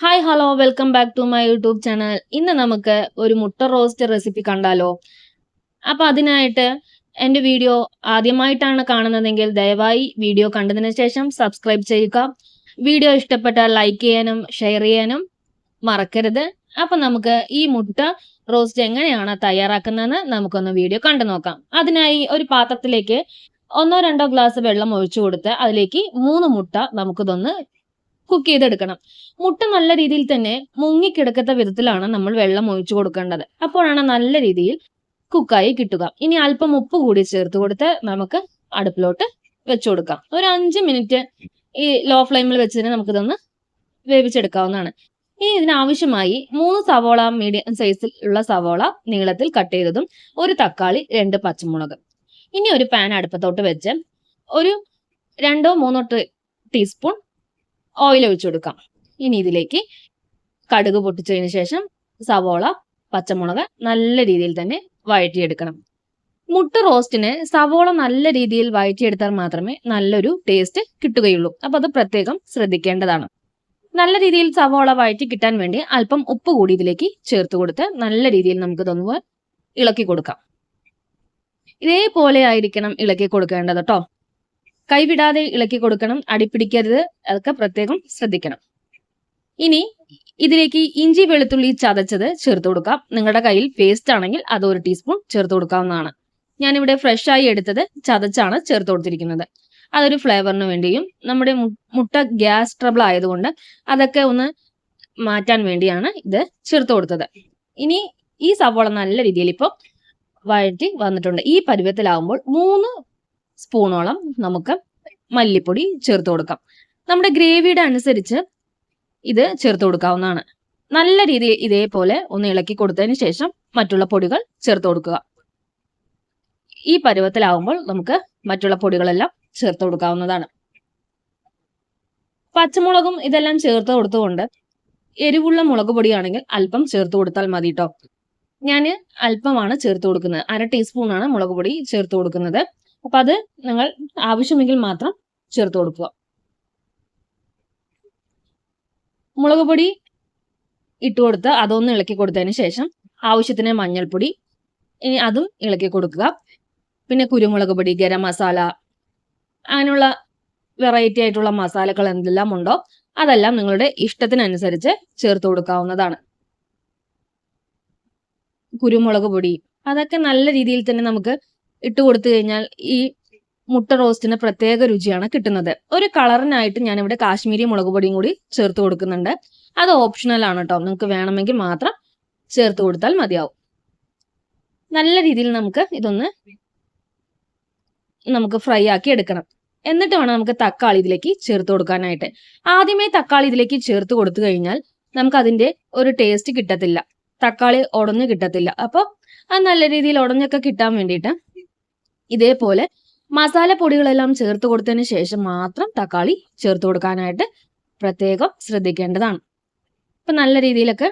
Hi hello welcome back to my YouTube channel ഇന്ന് നമുക്ക് ഒരു മുട്ട റോസ്റ്റ് റെസിപ്പി കണ്ടാലോ? അപ്പൊ അതിനായിട്ട് എന്റെ വീഡിയോ ആദ്യമായിട്ടാണ് കാണുന്നതെങ്കിൽ ദയവായി വീഡിയോ കണ്ടതിന് ശേഷം സബ്സ്ക്രൈബ് ചെയ്യുക. വീഡിയോ ഇഷ്ടപ്പെട്ടാൽ ലൈക്ക് ചെയ്യാനും ഷെയർ ചെയ്യാനും മറക്കരുത്. അപ്പൊ നമുക്ക് ഈ മുട്ട റോസ്റ്റ് എങ്ങനെയാണ് തയ്യാറാക്കുന്നതെന്ന് നമുക്കൊന്ന് വീഡിയോ കണ്ടു നോക്കാം. അതിനായി ഒരു പാത്രത്തിലേക്ക് ഒന്നോ രണ്ടോ ഗ്ലാസ് വെള്ളം ഒഴിച്ചു കൊടുത്ത് അതിലേക്ക് മൂന്ന് മുട്ട നമുക്കിതൊന്ന് കുക്ക് ചെയ്തെടുക്കണം. മുട്ട നല്ല രീതിയിൽ തന്നെ മുങ്ങിക്കിടക്കത്ത വിധത്തിലാണ് നമ്മൾ വെള്ളം ഒഴിച്ചു കൊടുക്കേണ്ടത്. അപ്പോഴാണ് നല്ല രീതിയിൽ കുക്കായി കിട്ടുക. ഇനി അല്പം ഉപ്പ് കൂടി ചേർത്ത് കൊടുത്ത് നമുക്ക് അടുപ്പിലോട്ട് വെച്ചു കൊടുക്കാം. ഒരു അഞ്ച് മിനിറ്റ് ഈ ലോ ഫ്ലെയിമിൽ വെച്ചതിന് തന്നെ നമുക്കിതൊന്ന് വേവിച്ചെടുക്കാവുന്നതാണ്. ഇനി ഇതിനാവശ്യമായി മൂന്ന് സവോള മീഡിയം സൈസിൽ ഉള്ള സവോള നീളത്തിൽ കട്ട് ചെയ്തതും ഒരു തക്കാളി രണ്ട് പച്ചമുളക്. ഇനി ഒരു പാൻ അടുപ്പത്തോട്ട് വെച്ച് ഒരു രണ്ടോ മൂന്നോ ടീസ്പൂൺ ഓയിൽ ഒഴിച്ചു കൊടുക്കാം. ഇനി ഇതിലേക്ക് കടുക് പൊട്ടിച്ചതിന് ശേഷം സവോള പച്ചമുളക് നല്ല രീതിയിൽ തന്നെ വഴറ്റിയെടുക്കണം. മുട്ട റോസ്റ്റിന് സവോള നല്ല രീതിയിൽ വഴറ്റിയെടുത്താൽ മാത്രമേ നല്ലൊരു ടേസ്റ്റ് കിട്ടുകയുള്ളൂ. അപ്പൊ അത് പ്രത്യേകം ശ്രദ്ധിക്കേണ്ടതാണ്. നല്ല രീതിയിൽ സവോള വഴറ്റി കിട്ടാൻ വേണ്ടി അല്പം ഉപ്പ് കൂടി ഇതിലേക്ക് ചേർത്ത് കൊടുത്ത് നല്ല രീതിയിൽ നമുക്ക് ഇതൊന്ന് ഇളക്കി കൊടുക്കാം. ഇതേപോലെ ആയിരിക്കണം ഇളക്കി കൊടുക്കേണ്ടത് കേട്ടോ. കൈവിടാതെ ഇളക്കി കൊടുക്കണം അടിപ്പിടിക്കരുത് അതൊക്കെ പ്രത്യേകം ശ്രദ്ധിക്കണം. ഇനി ഇതിലേക്ക് ഇഞ്ചി വെളുത്തുള്ളി ചതച്ചത് ചേർത്ത് കൊടുക്കാം. നിങ്ങളുടെ കയ്യിൽ പേസ്റ്റ് ആണെങ്കിൽ അത് ഒരു ടീസ്പൂൺ ചേർത്ത് കൊടുക്കാവുന്നതാണ്. ഞാനിവിടെ ഫ്രഷ് ആയി എടുത്തത് ചതച്ചാണ് ചേർത്ത് കൊടുത്തിരിക്കുന്നത്. അതൊരു ഫ്ലേവറിന് വേണ്ടിയും നമ്മുടെ മുട്ട ഗ്യാസ് ട്രബിൾ ആയതുകൊണ്ട് അതൊക്കെ ഒന്ന് മാറ്റാൻ വേണ്ടിയാണ് ഇത് ചേർത്ത് കൊടുത്തത്. ഇനി ഈ സവോള നല്ല രീതിയിൽ ഇപ്പോൾ വഴറ്റി വന്നിട്ടുണ്ട്. ഈ പരുവത്തിലാവുമ്പോൾ മൂന്ന് സ്പൂണോളം നമുക്ക് മല്ലിപ്പൊടി ചേർത്ത് കൊടുക്കാം. നമ്മുടെ ഗ്രേവിയുടെ അനുസരിച്ച് ഇത് ചേർത്ത് കൊടുക്കാവുന്നതാണ്. നല്ല രീതിയിൽ ഇതേപോലെ ഒന്ന് ഇളക്കി കൊടുത്തതിന് ശേഷം മറ്റുള്ള പൊടികൾ ചേർത്ത് കൊടുക്കുക. ഈ പരുവത്തിലാവുമ്പോൾ നമുക്ക് മറ്റുള്ള പൊടികളെല്ലാം ചേർത്ത് കൊടുക്കാവുന്നതാണ്. പച്ചമുളകും ഇതെല്ലാം ചേർത്ത് കൊടുത്തുകൊണ്ട് എരിവുള്ള മുളക് പൊടിയാണെങ്കിൽ അല്പം ചേർത്ത് കൊടുത്താൽ മതി കേട്ടോ ഞാൻ അല്പമാണ് ചേർത്ത് കൊടുക്കുന്നത്. അര ടീസ്പൂണാണ് മുളക് പൊടി ചേർത്ത് കൊടുക്കുന്നത്. അപ്പൊ അത് നിങ്ങൾ ആവശ്യമെങ്കിൽ മാത്രം ചേർത്ത് കൊടുക്കുക. മുളക് പൊടി ഇട്ട് കൊടുത്ത് അതൊന്ന് ഇളക്കി കൊടുത്തതിന് ശേഷം ആവശ്യത്തിന് മഞ്ഞൾപ്പൊടി ഇനി അതും ഇളക്കി കൊടുക്കുക. പിന്നെ കുരുമുളക് പൊടി ഗരം മസാല അങ്ങനെയുള്ള വെറൈറ്റി ആയിട്ടുള്ള മസാലകൾ എന്തെല്ലാം ഉണ്ടോ അതെല്ലാം നിങ്ങളുടെ ഇഷ്ടത്തിനനുസരിച്ച് ചേർത്ത് കൊടുക്കാവുന്നതാണ്. കുരുമുളക് പൊടി അതൊക്കെ നല്ല രീതിയിൽ തന്നെ നമുക്ക് ഇട്ട് കൊടുത്തു കഴിഞ്ഞാൽ ഈ മുട്ട റോസ്റ്റിന് പ്രത്യേക രുചിയാണ് കിട്ടുന്നത്. ഒരു കളറിനായിട്ട് ഞാൻ ഇവിടെ കാശ്മീരി മുളക് പൊടിയും കൂടി ചേർത്ത് കൊടുക്കുന്നുണ്ട്. അത് ഓപ്ഷണൽ ആണ് കേട്ടോ നിങ്ങൾക്ക് വേണമെങ്കിൽ മാത്രം ചേർത്ത് കൊടുത്താൽ മതിയാവും. നല്ല രീതിയിൽ നമുക്ക് ഇതൊന്ന് നമുക്ക് ഫ്രൈ ആക്കി എടുക്കണം. എന്നിട്ട് വേണം നമുക്ക് തക്കാളി ഇതിലേക്ക് ചേർത്ത് കൊടുക്കാനായിട്ട്. ആദ്യമേ തക്കാളി ഇതിലേക്ക് ചേർത്ത് കൊടുത്തു കഴിഞ്ഞാൽ നമുക്ക് അതിന്റെ ഒരു ടേസ്റ്റ് കിട്ടത്തില്ല. തക്കാളി ഉടഞ്ഞു കിട്ടത്തില്ല. അപ്പോൾ അത് നല്ല രീതിയിൽ ഉടഞ്ഞൊക്കെ കിട്ടാൻ വേണ്ടിയിട്ട് ഇതേപോലെ മസാല പൊടികളെല്ലാം ചേർത്ത് കൊടുത്തതിന് ശേഷം മാത്രം തക്കാളി ചേർത്ത് കൊടുക്കാനായിട്ട് പ്രത്യേകം ശ്രദ്ധിക്കേണ്ടതാണ്. ഇപ്പൊ നല്ല രീതിയിലൊക്കെ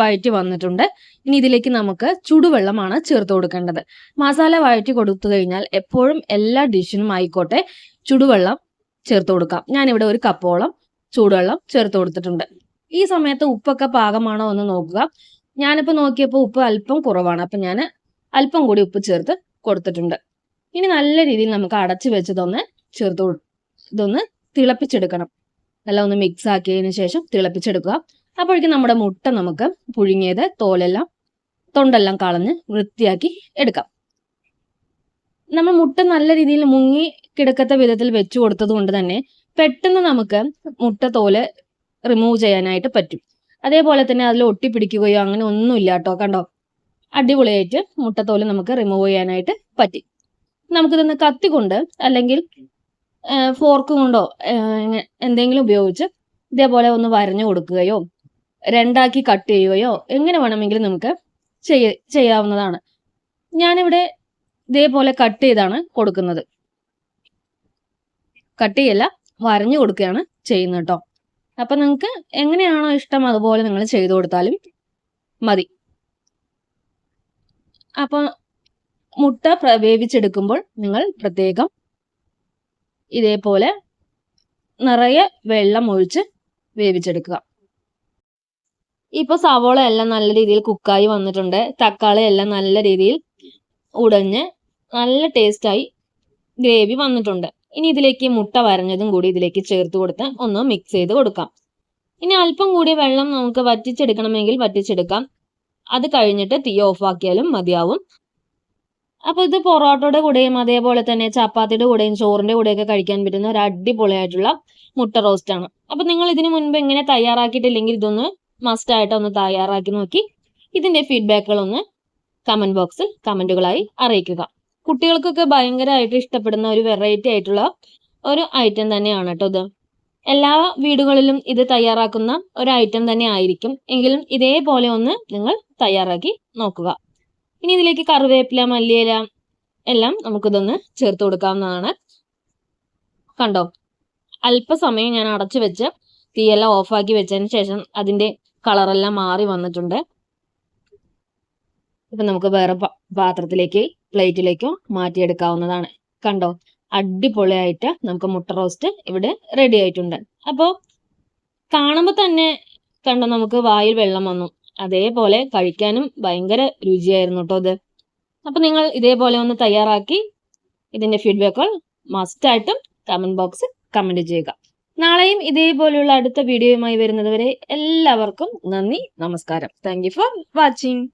വഴറ്റി വന്നിട്ടുണ്ട്. ഇനി ഇതിലേക്ക് നമുക്ക് ചുടുവെള്ളമാണ് ചേർത്ത് കൊടുക്കേണ്ടത്. മസാല വഴറ്റി കൊടുത്തു കഴിഞ്ഞാൽ എപ്പോഴും എല്ലാ ഡിഷിനും ആയിക്കോട്ടെ ചുടുവെള്ളം ചേർത്ത് കൊടുക്കാം. ഞാനിവിടെ ഒരു കപ്പോളം ചൂടുവെള്ളം ചേർത്ത് കൊടുത്തിട്ടുണ്ട്. ഈ സമയത്ത് ഉപ്പൊക്കെ പാകമാണോ എന്ന് നോക്കുക. ഞാനിപ്പോൾ നോക്കിയപ്പോൾ ഉപ്പ് അല്പം കുറവാണ്. അപ്പം ഞാൻ അല്പം കൂടി ഉപ്പ് ചേർത്ത് കൊടുത്തിട്ടുണ്ട്. ഇനി നല്ല രീതിയിൽ നമുക്ക് അടച്ചു വെച്ചതൊന്ന് ചേർത്ത് ഇതൊന്ന് തിളപ്പിച്ചെടുക്കണം. എല്ലാം ഒന്ന് മിക്സ് ആക്കിയതിന് ശേഷം തിളപ്പിച്ചെടുക്കുക. അപ്പോഴേക്കും നമ്മുടെ മുട്ട നമുക്ക് പുഴുങ്ങിയത് തോലെല്ലാം തൊണ്ടെല്ലാം കളഞ്ഞ് വൃത്തിയാക്കി എടുക്കാം. നമ്മൾ മുട്ട നല്ല രീതിയിൽ മുങ്ങി കിടക്കത്ത വിധത്തിൽ വെച്ചു കൊടുത്തത് കൊണ്ട് തന്നെ പെട്ടെന്ന് നമുക്ക് മുട്ട തോൽ റിമൂവ് ചെയ്യാനായിട്ട് പറ്റും. അതേപോലെ തന്നെ അതിൽ ഒട്ടിപ്പിടിക്കുകയോ അങ്ങനെ ഒന്നുമില്ല കേട്ടോ. കണ്ടോ? അടിപൊളിയായിട്ട് മുട്ടത്തോൽ നമുക്ക് റിമൂവ് ചെയ്യാനായിട്ട് പറ്റി. നമുക്കിതൊന്ന് കത്തി കൊണ്ട് അല്ലെങ്കിൽ ഫോർക്ക് കൊണ്ടോ എന്തെങ്കിലും ഉപയോഗിച്ച് ഇതേപോലെ ഒന്ന് വരഞ്ഞു കൊടുക്കുകയോ രണ്ടാക്കി കട്ട് ചെയ്യുകയോ എങ്ങനെ വേണമെങ്കിലും നമുക്ക് ചെയ്യ ചെയ്യാവുന്നതാണ്. ഞാനിവിടെ ഇതേപോലെ കട്ട് ചെയ്താണ് കൊടുക്കുന്നത്. കട്ട് ചെയ്യല്ല വരഞ്ഞു കൊടുക്കുകയാണ് ചെയ്യുന്നത് കേട്ടോ. അപ്പൊ നിങ്ങൾക്ക് എങ്ങനെയാണോ ഇഷ്ടം അതുപോലെ നിങ്ങൾ ചെയ്തു കൊടുത്താലും മതി. അപ്പൊ മുട്ട വേവിച്ചെടുക്കുമ്പോൾ നിങ്ങൾ പ്രത്യേകം ഇതേപോലെ നിറയെ വെള്ളം ഒഴിച്ച് വേവിച്ചെടുക്കുക. ഇപ്പൊ സവോള എല്ലാം നല്ല രീതിയിൽ കുക്കായി വന്നിട്ടുണ്ട്. തക്കാളി എല്ലാം നല്ല രീതിയിൽ ഉടഞ്ഞ് നല്ല ടേസ്റ്റായി ഗ്രേവി വന്നിട്ടുണ്ട്. ഇനി ഇതിലേക്ക് മുട്ട വരഞ്ഞതും കൂടി ഇതിലേക്ക് ചേർത്ത് കൊടുത്ത് ഒന്ന് മിക്സ് ചെയ്ത് കൊടുക്കാം. ഇനി അല്പം കൂടി വെള്ളം നമുക്ക് വറ്റിച്ചെടുക്കണമെങ്കിൽ വറ്റിച്ചെടുക്കാം. അത് കഴിഞ്ഞിട്ട് തീ ഓഫാക്കിയാലും മതിയാവും. അപ്പൊ ഇത് പൊറോട്ടയുടെ കൂടെയും അതേപോലെ തന്നെ ചപ്പാത്തിയുടെ കൂടെയും ചോറിന്റെ കൂടെയൊക്കെ കഴിക്കാൻ പറ്റുന്ന ഒരു അടിപൊളിയായിട്ടുള്ള മുട്ട റോസ്റ്റ് ആണ്. അപ്പൊ നിങ്ങൾ ഇതിനു മുൻപ് എങ്ങനെ തയ്യാറാക്കിയിട്ടില്ലെങ്കിൽ ഇതൊന്ന് മസ്റ്റ് ആയിട്ട് ഒന്ന് തയ്യാറാക്കി നോക്കി. ഇതിന്റെ ഫീഡ്ബാക്കുകൾ ഒന്ന് കമന്റ് ബോക്സിൽ കമന്റുകളായി അറിയിക്കുക. കുട്ടികൾക്കൊക്കെ ഭയങ്കരമായിട്ട് ഇഷ്ടപ്പെടുന്ന ഒരു വെറൈറ്റി ആയിട്ടുള്ള ഒരു ഐറ്റം തന്നെയാണ് കേട്ടോ ഇത്. എല്ലാ വീടുകളിലും ഇത് തയ്യാറാക്കുന്ന ഒരു ഐറ്റം തന്നെ ആയിരിക്കും. എങ്കിലും ഇതേപോലെ ഒന്ന് നിങ്ങൾ തയ്യാറാക്കി നോക്കുക. ഇനി ഇതിലേക്ക് കറിവേപ്പില മല്ലിയില എല്ലാം നമുക്കിതൊന്ന് ചേർത്ത് കൊടുക്കാവുന്നതാണ്. കണ്ടോ? അല്പസമയം ഞാൻ അടച്ചു വെച്ച് തീയെല്ലാം ഓഫാക്കി വെച്ചതിന് ശേഷം അതിന്റെ കളറെല്ലാം മാറി വന്നിട്ടുണ്ട്. ഇപ്പൊ നമുക്ക് വേറെ പാത്രത്തിലേക്ക് പ്ലേറ്റിലേക്കോ മാറ്റിയെടുക്കാവുന്നതാണ്. കണ്ടോ? അടിപൊളിയായിട്ട് നമുക്ക് മുട്ട റോസ്റ്റ് ഇവിടെ റെഡി ആയിട്ടുണ്ട്. അപ്പോൾ കാണുമ്പോൾ തന്നെ കണ്ടോ നമുക്ക് വായിൽ വെള്ളം വന്നു. അതേപോലെ കഴിക്കാനും ഭയങ്കര രുചിയായിരുന്നു കേട്ടോ അത്. അപ്പൊ നിങ്ങൾ ഇതേപോലെ ഒന്ന് തയ്യാറാക്കി ഇതിന്റെ ഫീഡ്ബാക്കുകൾ മസ്റ്റായിട്ടും കമന്റ് ബോക്സിൽ കമന്റ് ചെയ്യുക. നാളെയും ഇതേപോലെയുള്ള അടുത്ത വീഡിയോയുമായി വരുന്നതുവരെ എല്ലാവർക്കും നന്ദി നമസ്കാരം. Thank for watching